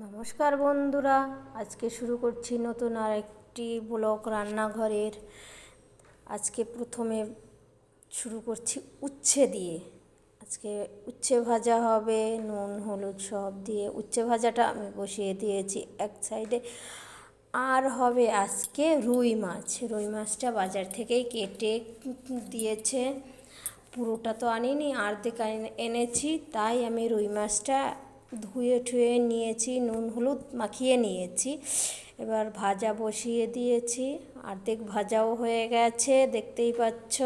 নমস্কার বন্ধুরা, আজকে শুরু করছি নতুন আর একটি ব্লগ রান্নাঘরের। আজকে প্রথমে শুরু করছি উচ্ছে দিয়ে। আজকে উচ্ছে ভাজা হবে, নুন, হলুদ সব দিয়ে। উচ্ছে ভাজাটা আমি বসিয়ে দিয়েছি এক সাইডে। আর হবে আজকে রুই মাছ। রুই মাছটা বাজার থেকেই কেটে দিয়েছে। পুরোটা তো আনিনি, অর্ধেক আনি- এনেছি, তাই আমি রুই মাছটা ধুয়ে ঠুয়ে নিয়েছি, নুন হলুদ মাখিয়ে নিয়েছি। এবার ভাজা বসিয়ে দিয়েছি। অর্ধেক ভাজাও হয়ে গেছে, দেখতেই পাচ্ছ।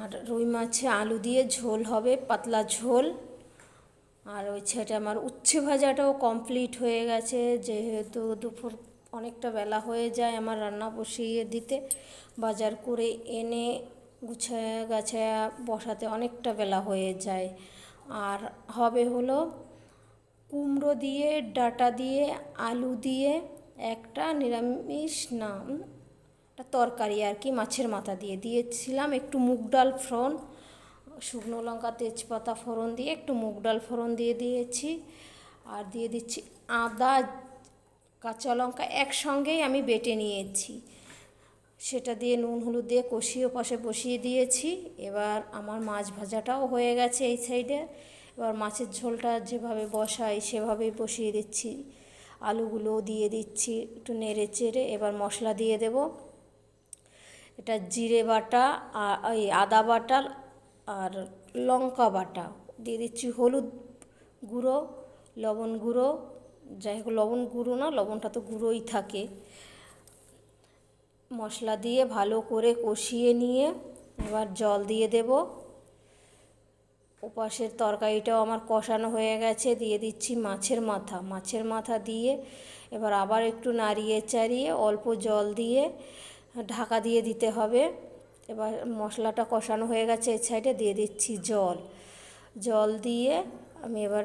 আর রুই মাছে আলু দিয়ে ঝোল হবে, পাতলা ঝোল। আর ওই ছেটে আমার উচ্ছে ভাজাটাও কমপ্লিট হয়ে গেছে, যেহেতু দুপুর অনেকটা বেলা হয়ে যায় আমার রান্না বসিয়ে দিতে। বাজার করে এনে গুছায়া গাছায়া বসাতে অনেকটা বেলা হয়ে যায়। আর হবে হলো কুমড়ো দিয়ে, ডাটা দিয়ে, আলু দিয়ে একটা নিরামিষ নাম, একটা তরকারি আর কি মাছের মাথা দিয়ে। দিয়েছিলাম একটু মুগ ডাল ফোড়ন, শুকনো লঙ্কা, তেজপাতা ফোড়ন দিয়ে একটু মুগ ডাল ফোড়ন দিয়ে দিয়েছি। আর দিয়ে দিচ্ছি আদা, কাঁচা লঙ্কা একসঙ্গেই আমি বেটে নিয়েছি। সেটা দিয়ে নুন হলুদ দিয়ে কষিয়ে পাশে বসিয়ে দিয়েছি। এবার আমার মাছ ভাজাটাও হয়ে গেছে এই সাইডে। এবার মাছের ঝোলটা যেভাবে বসাই সেভাবেই বসিয়ে দিচ্ছি। আলুগুলোও দিয়ে দিচ্ছি একটু নেড়ে চেড়ে। এবার মশলা দিয়ে দেব। এটা জিরে বাটা আর ওই আদা বাটা আর লঙ্কা বাটা। দিয়ে দিচ্ছি হলুদ গুঁড়ো, লবণ গুঁড়ো। যাই হোক, লবণ গুঁড়ো না, লবণটা তো গুঁড়োই থাকে। মশলা দিয়ে ভালো করে কষিয়ে নিয়ে এবার জল দিয়ে দেব। ওপাশের তরকারিটাও আমার কষানো হয়ে গেছে, দিয়ে দিচ্ছি মাছের মাথা। মাছের মাথা দিয়ে এবার আবার একটু নাড়িয়ে চাড়িয়ে অল্প জল দিয়ে ঢাকা দিয়ে দিতে হবে। এবার মশলাটা কষানো হয়ে গেছে এর সাইডে, দিয়ে দিচ্ছি জল। জল দিয়ে আমি এবার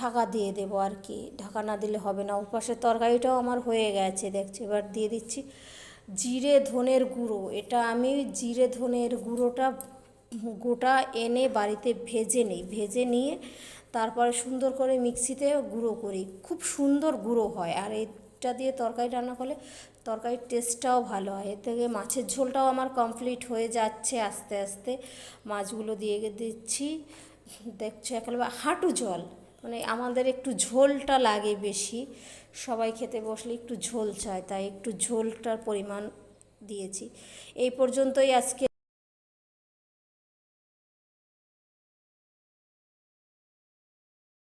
ঢাকা দিয়ে দেবো আর কি। ঢাকা না দিলে হবে না। ওপাশের তরকারিটাও আমার হয়ে গেছে, দেখছি। এবার দিয়ে দিচ্ছি জিরে ধনের গুঁড়ো। এটা আমি জিরে ধনের গুঁড়োটা, গোটা এনে বাড়িতে ভেজে নিই। ভেজে নিয়ে তারপরে সুন্দর করে মিক্সিতে গুঁড়ো করি। খুব সুন্দর গুঁড়ো হয়। আর এটা দিয়ে তরকারি রান্না করলে তরকারির টেস্টটাও ভালো হয়। এর থেকে মাছের ঝোলটাও আমার কমপ্লিট হয়ে যাচ্ছে আস্তে আস্তে। মাছগুলো দিয়ে দিচ্ছি। দেখছ, একেবারে হাঁটু জল। মানে আমাদের একটু ঝোলটা লাগে বেশি। সবাই খেতে বসলে একটু ঝোল চায়, তাই একটু ঝোলটার পরিমাণ দিয়েছি। এই পর্যন্তই আজকে